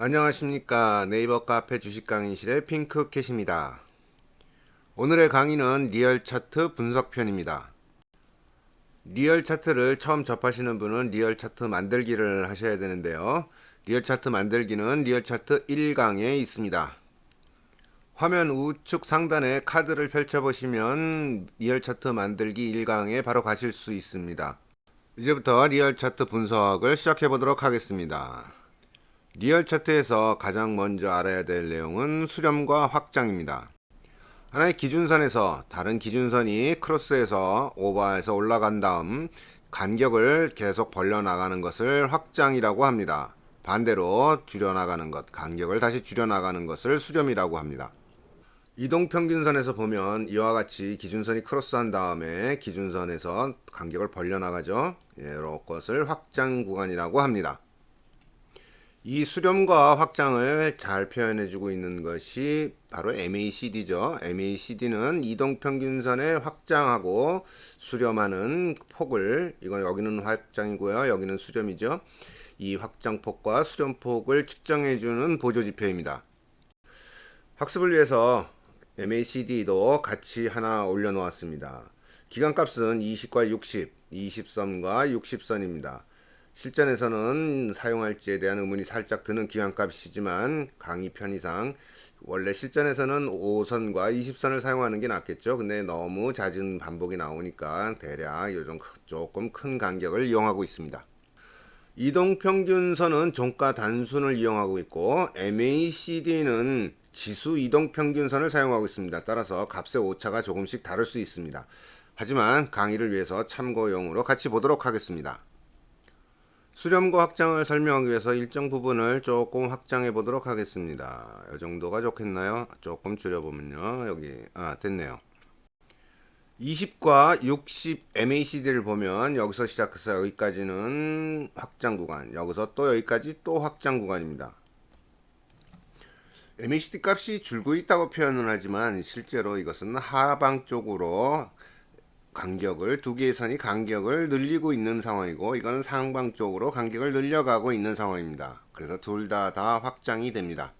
안녕하십니까 네이버 카페 주식 강의실의 핑크캣입니다. 오늘의 강의는 리얼 차트 분석편입니다. 리얼 차트를 처음 접하시는 분은 리얼 차트 만들기를 하셔야 되는데요. 리얼 차트 만들기는 리얼 차트 1강에 있습니다. 화면 우측 상단에 카드를 펼쳐보시면 리얼 차트 만들기 1강에 바로 가실 수 있습니다. 이제부터 리얼 차트 분석을 시작해 보도록 하겠습니다. 리얼 차트에서 가장 먼저 알아야 될 내용은 수렴과 확장입니다. 하나의 기준선에서 다른 기준선이 크로스해서 오버해서 올라간 다음 간격을 계속 벌려나가는 것을 확장이라고 합니다. 반대로 줄여나가는 것, 간격을 다시 줄여나가는 것을 수렴이라고 합니다. 이동평균선에서 보면 이와 같이 기준선이 크로스한 다음에 기준선에서 간격을 벌려나가죠. 이런 것을 확장 구간이라고 합니다. 이 수렴과 확장을 잘 표현해주고 있는 것이 바로 MACD죠. MACD는 이동평균선에 확장하고 수렴하는 폭을 이건 여기는 확장이고요. 여기는 수렴이죠. 이 확장폭과 수렴폭을 측정해주는 보조지표입니다. 학습을 위해서 MACD도 같이 하나 올려놓았습니다. 기간값은 20과 60, 20선과 60선입니다. 실전에서는 사용할지에 대한 의문이 살짝 드는 기간값이지만 강의 편의상 원래 실전에서는 5선과 20선을 사용하는 게 낫겠죠. 근데 너무 잦은 반복이 나오니까 대략 요즘 조금 큰 간격을 이용하고 있습니다. 이동평균선은 종가 단순을 이용하고 있고 MACD는 지수 이동평균선을 사용하고 있습니다. 따라서 값의 오차가 조금씩 다를 수 있습니다. 하지만 강의를 위해서 참고용으로 같이 보도록 하겠습니다. 수렴과 확장을 설명하기 위해서 일정 부분을 조금 확장해 보도록 하겠습니다. 이 정도가 좋겠나요? 조금 줄여보면요. 여기, 아, 됐네요. 20과 60 MACD를 보면 여기서 시작해서 여기까지는 확장 구간, 여기서 또 여기까지 또 확장 구간입니다. MACD 값이 줄고 있다고 표현을 하지만 실제로 이것은 하방 쪽으로 간격을 두 개의 선이 간격을 늘리고 있는 상황이고 이거는 상방 쪽으로 간격을 늘려가고 있는 상황입니다. 그래서 둘다다 확장이 됩니다.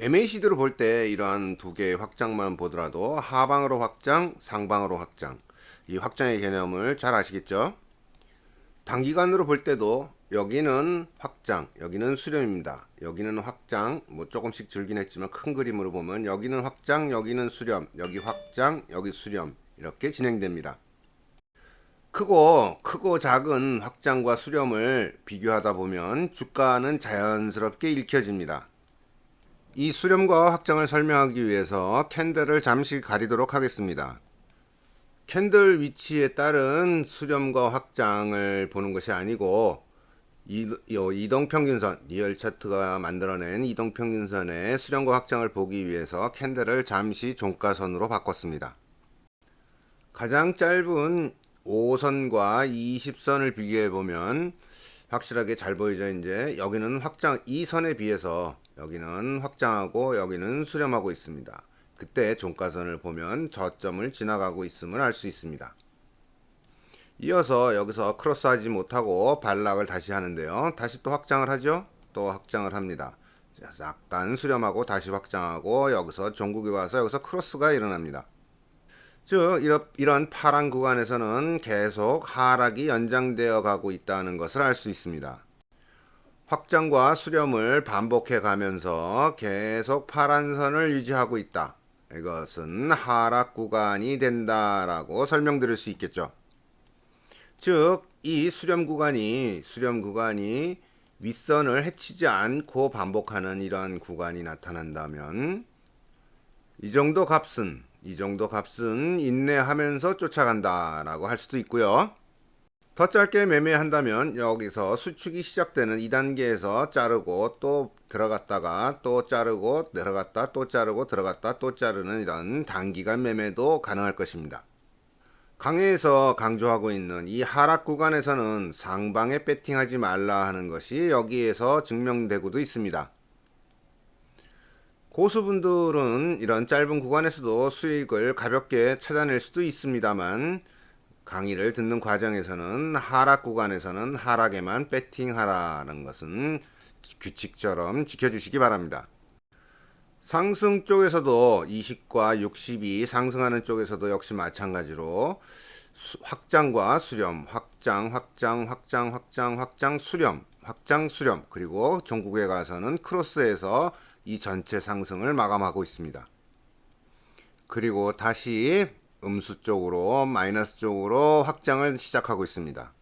MACD로 볼 때 이러한 두 개의 확장만 보더라도 하방으로 확장, 상방으로 확장 이 확장의 개념을 잘 아시겠죠? 단기간으로 볼 때도 여기는 확장, 여기는 수렴입니다. 여기는 확장, 뭐 조금씩 줄긴 했지만 큰 그림으로 보면 여기는 확장, 여기는 수렴, 여기 확장, 여기 수렴 이렇게 진행됩니다. 크고 크고 작은 확장과 수렴을 비교하다 보면 주가는 자연스럽게 읽혀집니다. 이 수렴과 확장을 설명하기 위해서 캔들을 잠시 가리도록 하겠습니다. 캔들 위치에 따른 수렴과 확장을 보는 것이 아니고 이동평균선 리얼 차트가 만들어낸 이동평균선의 수렴과 확장을 보기 위해서 캔들을 잠시 종가선으로 바꿨습니다. 가장 짧은 5선과 20선을 비교해 보면 확실하게 잘 보이죠. 이제 여기는 확장 이 선에 비해서 여기는 확장하고 여기는 수렴하고 있습니다. 그때 종가선을 보면 저점을 지나가고 있음을 알 수 있습니다. 이어서 여기서 크로스하지 못하고 반락을 다시 하는데요. 다시 또 확장을 하죠? 또 확장을 합니다. 약간 수렴하고 다시 확장하고 여기서 종국이 와서 여기서 크로스가 일어납니다 즉 이런 파란 구간에서는 계속 하락이 연장되어 가고 있다는 것을 알 수 있습니다. 확장과 수렴을 반복해 가면서 계속 파란 선을 유지하고 있다. 이것은 하락 구간이 된다라고 설명드릴 수 있겠죠. 즉, 이 수렴 구간이 수렴 구간이 윗선을 해치지 않고 반복하는 이러한 구간이 나타난다면 이 정도 값은 이 정도 값은 인내하면서 쫓아간다 라고 할 수도 있고요. 더 짧게 매매한다면 여기서 수축이 시작되는 2단계에서 자르고 또 들어갔다가 또 자르고 들어갔다 또 자르고 들어갔다 또 자르는 이런 단기간 매매도 가능할 것입니다. 강의에서 강조하고 있는 이 하락 구간에서는 상방에 배팅하지 말라 하는 것이 여기에서 증명되고도 있습니다. 고수분들은 이런 짧은 구간에서도 수익을 가볍게 찾아낼 수도 있습니다만 강의를 듣는 과정에서는 하락 구간에서는 하락에만 배팅하라는 것은 규칙처럼 지켜주시기 바랍니다. 상승 쪽에서도 20과 60이 상승하는 쪽에서도 역시 마찬가지로 수- 확장과 수렴, 확장, 확장, 확장, 확장, 확장, 수렴, 확장, 수렴, 그리고 종국에 가서는 크로스에서 이 전체 상승을 마감하고 있습니다. 그리고 다시 음수 쪽으로 마이너스 쪽으로 확장을 시작하고 있습니다.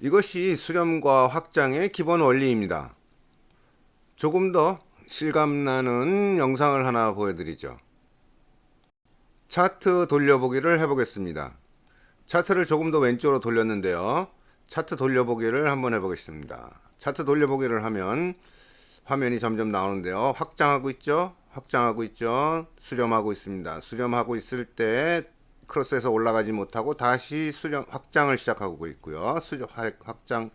이것이 수렴과 확장의 기본 원리입니다. 조금 더 실감나는 영상을 하나 보여드리죠. 차트 돌려보기를 해보겠습니다. 차트를 조금 더 왼쪽으로 돌렸는데요. 차트 돌려보기를 한번 해보겠습니다. 차트 돌려보기를 하면 화면이 점점 나오는데요. 확장하고 있죠? 확장하고 있죠? 수렴하고 있습니다. 수렴하고 있을 때 크로스에서 올라가지 못하고 다시 수렴 확장을 시작하고 있고요. 수렴 할- 확장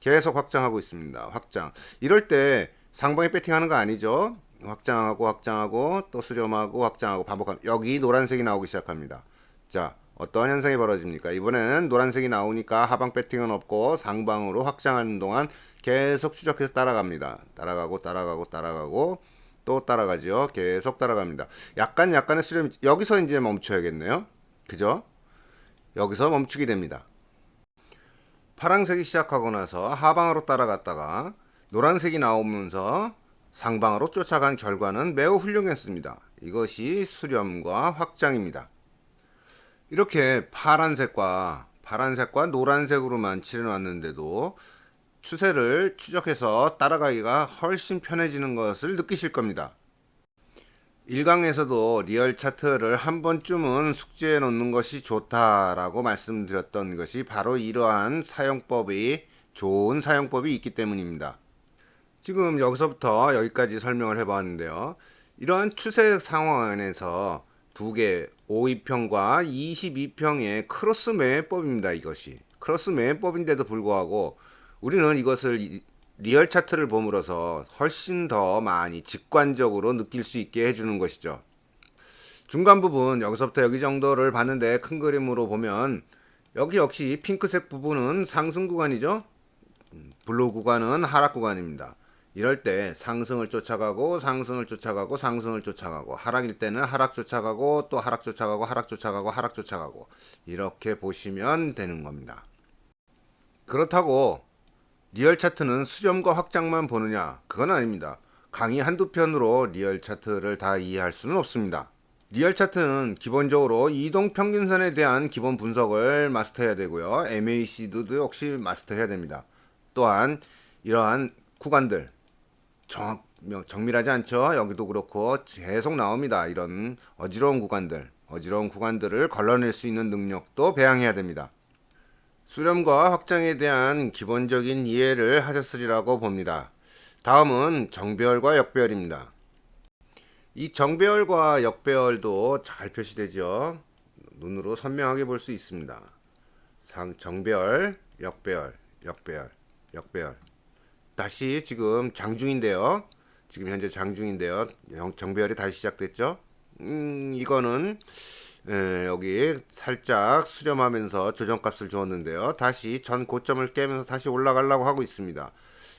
계속 확장하고 있습니다. 확장. 이럴 때 상방에 배팅하는 거 아니죠? 확장하고 확장하고 또 수렴하고 확장하고 반복하면 여기 노란색이 나오기 시작합니다. 자, 어떠한 현상이 벌어집니까? 이번에는 노란색이 나오니까 하방 배팅은 없고 상방으로 확장하는 동안 계속 추적해서 따라갑니다. 따라가고 따라가고 따라가고 또 따라가죠. 계속 따라갑니다. 약간 약간의 수렴 여기서 이제 멈춰야겠네요. 그죠? 여기서 멈추게 됩니다. 파란색이 시작하고 나서 하방으로 따라갔다가 노란색이 나오면서 상방으로 쫓아간 결과는 매우 훌륭했습니다. 이것이 수렴과 확장입니다. 이렇게 파란색과 파란색과 노란색으로만 칠해놨는데도 추세를 추적해서 따라가기가 훨씬 편해지는 것을 느끼실 겁니다. 1강에서도 리얼 차트를 한 번쯤은 숙지해 놓는 것이 좋다라고 말씀드렸던 것이 바로 이러한 사용법이 좋은 사용법이 있기 때문입니다. 지금 여기서부터 여기까지 설명을 해 봤는데요. 이러한 추세 상황에서 두 개 52평과 22평의 크로스 매매법입니다. 이것이 크로스 매매법인데도 불구하고 우리는 이것을 이- 리얼 차트를 봄으로써 훨씬 더 많이 직관적으로 느낄 수 있게 해주는 것이죠. 중간 부분 여기서부터 여기 정도를 봤는데 큰 그림으로 보면 여기 역시 핑크색 부분은 상승 구간이죠. 음, 블루 구간은 하락 구간입니다. 이럴 때 상승을 쫓아가고 상승을 쫓아가고 상승을 쫓아가고 하락일 때는 하락 쫓아가고 또 하락 쫓아가고 하락 쫓아가고 하락 쫓아가고 이렇게 보시면 되는 겁니다. 그렇다고 리얼 차트는 수렴과 확장만 보느냐? 그건 아닙니다. 강의 한두 편으로 리얼 차트를 다 이해할 수는 없습니다. 리얼 차트는 기본적으로 이동 평균선에 대한 기본 분석을 마스터해야 되고요. MACD도 역시 마스터해야 됩니다. 또한 이러한 구간들 정, 명- 정밀하지 않죠? 여기도 그렇고 계속 나옵니다. 이런 어지러운 구간들, 어지러운 구간들을 걸러낼 수 있는 능력도 배양해야 됩니다. 수렴과 확장에 대한 기본적인 이해를 하셨으리라고 봅니다. 다음은 정배열과 역배열입니다. 이 정배열과 역배열도 잘 표시되죠. 눈으로 선명하게 볼 수 있습니다. 상, 정배열, 역배열, 역배열, 역배열. 다시 지금 장중인데요. 지금 현재 장중인데요. 영- 정배열이 다시 시작됐죠. 음, 이거는 예, 여기 살짝 수렴하면서 조정값을 주었는데요. 다시 전 고점을 깨면서 다시 올라가려고 하고 있습니다.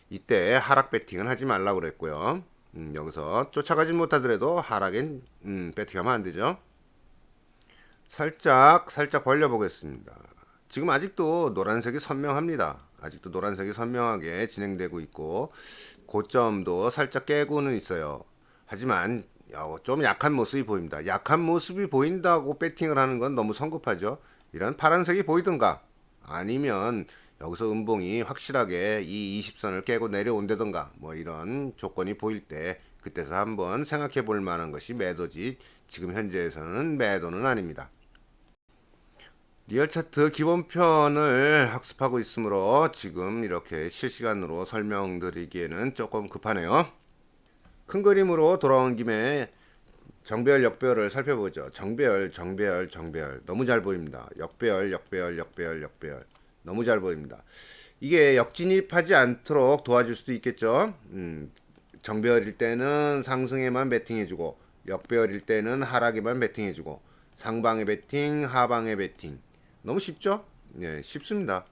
이때 하락 배팅은 하지 말라고 그랬고요. 음, 여기서 쫓아가지 못하더라도 하락엔 음, 배팅하면 안 되죠. 살짝 살짝 벌려 보겠습니다. 지금 아직도 노란색이 선명합니다. 아직도 노란색이 선명하게 진행되고 있고 고점도 살짝 깨고는 있어요. 하지만 어, 좀 약한 모습이 보입니다. 약한 모습이 보인다고 배팅을 하는 건 너무 성급하죠. 이런 파란색이 보이든가 아니면 여기서 음봉이 확실하게 이 20선을 깨고 내려온다든가 뭐 이런 조건이 보일 때 그때서 한번 생각해 볼 만한 것이 매도지 지금 현재에서는 매도는 아닙니다. 리얼 차트 기본편을 학습하고 있으므로 지금 이렇게 실시간으로 설명드리기에는 조금 급하네요. 큰 그림으로 돌아온 김에 정배열 역배열을 살펴보죠. 정배열, 정배열, 정배열 너무 잘 보입니다. 역배열, 역배열, 역배열, 역배열 너무 잘 보입니다. 이게 역진입하지 않도록 도와줄 수도 있겠죠. 음, 정배열일 때는 상승에만 베팅해주고 역배열일 때는 하락에만 베팅해주고 상방에 베팅, 하방에 베팅 너무 쉽죠? 네, 쉽습니다.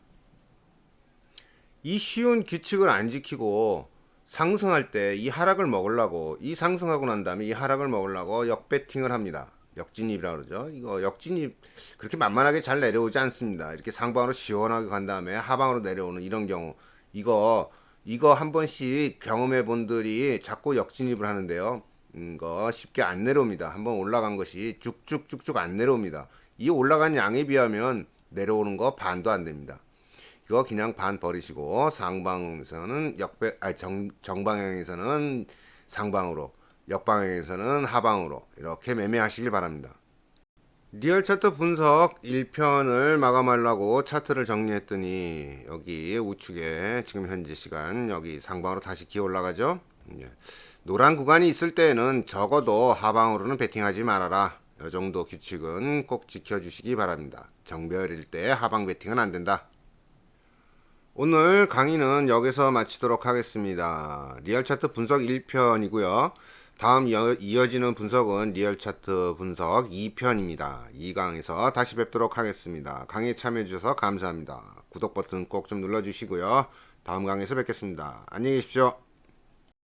이 쉬운 규칙을 안 지키고 상승할 때 이 하락을 먹으려고 이 상승하고 난 다음에 이 하락을 먹으려고 역배팅을 합니다. 역진입이라 그러죠. 이거 역진입 그렇게 만만하게 잘 내려오지 않습니다. 이렇게 상방으로 시원하게 간 다음에 하방으로 내려오는 이런 경우 이거 이거 한 번씩 경험해 본들이 자꾸 역진입을 하는데요. 음, 이거 쉽게 안 내려옵니다. 한번 올라간 것이 쭉쭉쭉쭉 안 내려옵니다. 이 올라간 양에 비하면 내려오는 거 반도 안 됩니다. 이거 그냥 반 버리시고 상방에서는 역배 정 정방향에서는 상방으로 역방향에서는 하방으로 이렇게 매매하시길 바랍니다. 리얼 차트 분석 1편을 마감하려고 차트를 정리했더니 여기 우측에 지금 현재 시간 여기 상방으로 다시 기어 올라가죠. 예. 노란 구간이 있을 때는 적어도 하방으로는 베팅하지 말아라. 이 정도 규칙은 꼭 지켜주시기 바랍니다. 정별일 때 하방 베팅은 안 된다. 오늘 강의는 여기서 마치도록 하겠습니다. 리얼 차트 분석 1편이고요. 다음 이어, 이어지는 분석은 리얼 차트 분석 2편입니다. 2강에서 다시 뵙도록 하겠습니다. 강의에 참여해 주셔서 감사합니다. 구독 버튼 꼭 좀 눌러 주시고요. 다음 강의에서 뵙겠습니다. 안녕히 계십시오.